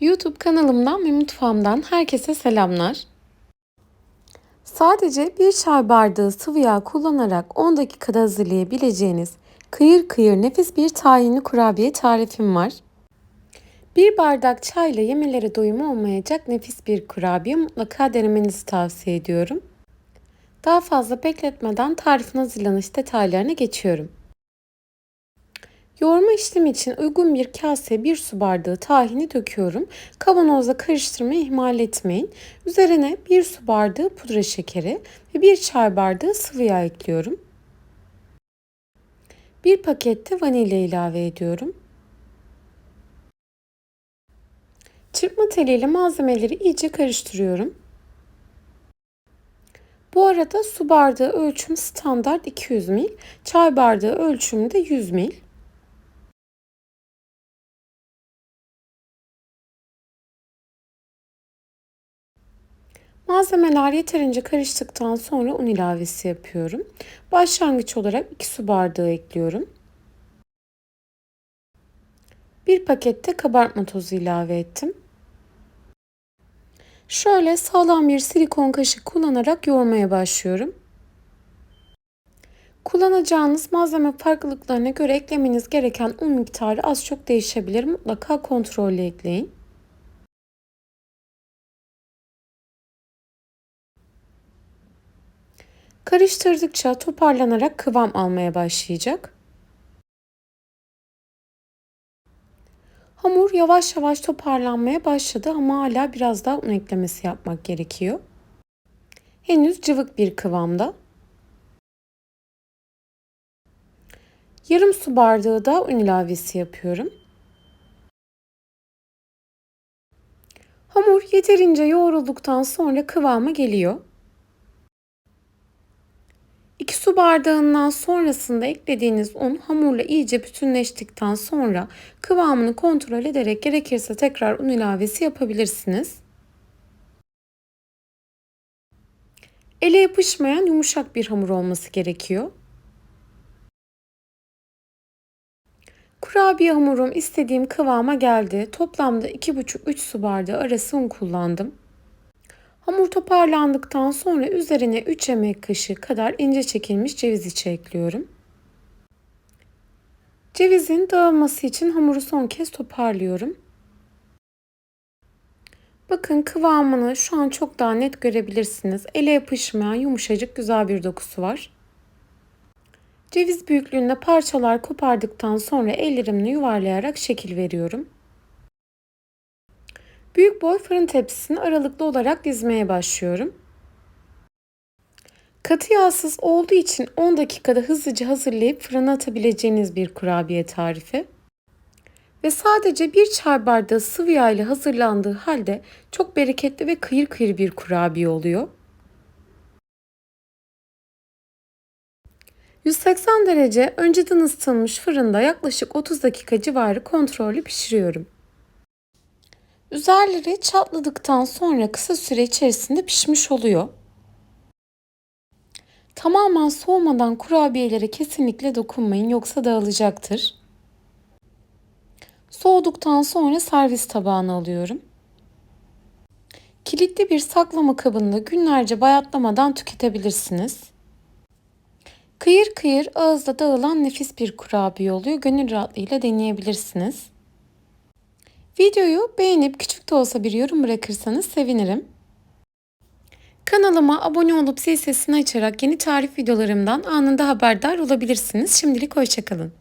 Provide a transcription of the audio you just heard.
YouTube kanalımdan ve mutfağımdan herkese selamlar. Sadece bir çay bardağı sıvı yağ kullanarak 10 dakikada hazırlayabileceğiniz kıyır kıyır nefis bir tahinli kurabiye tarifim var. Bir bardak çayla yemelere doyumu olmayacak nefis bir kurabiye mutlaka denemenizi tavsiye ediyorum. Daha fazla bekletmeden tarifin hazırlanış detaylarına geçiyorum. Yoğurma işlemi için uygun bir kaseye bir su bardağı tahini döküyorum. Kavanozla karıştırmayı ihmal etmeyin. Üzerine bir su bardağı pudra şekeri ve bir çay bardağı sıvı yağ ekliyorum. Bir pakette vanilya ilave ediyorum. Çırpma teliyle malzemeleri iyice karıştırıyorum. Bu arada su bardağı ölçüm standart 200 ml, çay bardağı ölçümü de 100 ml. Malzemeler yeterince karıştıktan sonra un ilavesi yapıyorum. Başlangıç olarak 2 su bardağı ekliyorum. Bir pakette kabartma tozu ilave ettim. Şöyle sağlam bir silikon kaşık kullanarak yoğurmaya başlıyorum. Kullanacağınız malzeme farklılıklarına göre eklemeniz gereken un miktarı az çok değişebilir. Mutlaka kontrollü ekleyin. Karıştırdıkça toparlanarak kıvam almaya başlayacak. Hamur yavaş yavaş toparlanmaya başladı ama hala biraz daha un eklemesi yapmak gerekiyor. Henüz cıvık bir kıvamda. Yarım su bardağı da un ilavesi yapıyorum. Hamur yeterince yoğrulduktan sonra kıvama geliyor. 2 su bardağından sonrasında eklediğiniz un hamurla iyice bütünleştikten sonra kıvamını kontrol ederek gerekirse tekrar un ilavesi yapabilirsiniz. Ele yapışmayan yumuşak bir hamur olması gerekiyor. Kurabiye hamurum istediğim kıvama geldi. Toplamda 2,5-3 su bardağı arası un kullandım. Hamur toparlandıktan sonra üzerine 3 yemek kaşığı kadar ince çekilmiş ceviz içi ekliyorum. Cevizin dağılması için hamuru son kez toparlıyorum. Bakın kıvamını şu an çok daha net görebilirsiniz. Ele yapışmayan yumuşacık güzel bir dokusu var. Ceviz büyüklüğünde parçalar kopardıktan sonra ellerimle yuvarlayarak şekil veriyorum. Büyük boy fırın tepsisini aralıklı olarak dizmeye başlıyorum. Katı yağsız olduğu için 10 dakikada hızlıca hazırlayıp fırına atabileceğiniz bir kurabiye tarifi. Ve sadece bir çay bardağı sıvı yağ ile hazırlandığı halde çok bereketli ve kıyır kıyır bir kurabiye oluyor. 180 derece önceden ısıtılmış fırında yaklaşık 30 dakika civarı kontrollü pişiriyorum. Üzerleri çatladıktan sonra kısa süre içerisinde pişmiş oluyor. Tamamen soğumadan kurabiyelere kesinlikle dokunmayın yoksa dağılacaktır. Soğuduktan sonra servis tabağına alıyorum. Kilitli bir saklama kabında günlerce bayatlamadan tüketebilirsiniz. Kıyır kıyır ağızda dağılan nefis bir kurabiye oluyor. Gönül rahatlığıyla deneyebilirsiniz. Videoyu beğenip küçük de olsa bir yorum bırakırsanız sevinirim. Kanalıma abone olup zil sesini açarak yeni tarif videolarımdan anında haberdar olabilirsiniz. Şimdilik hoşçakalın.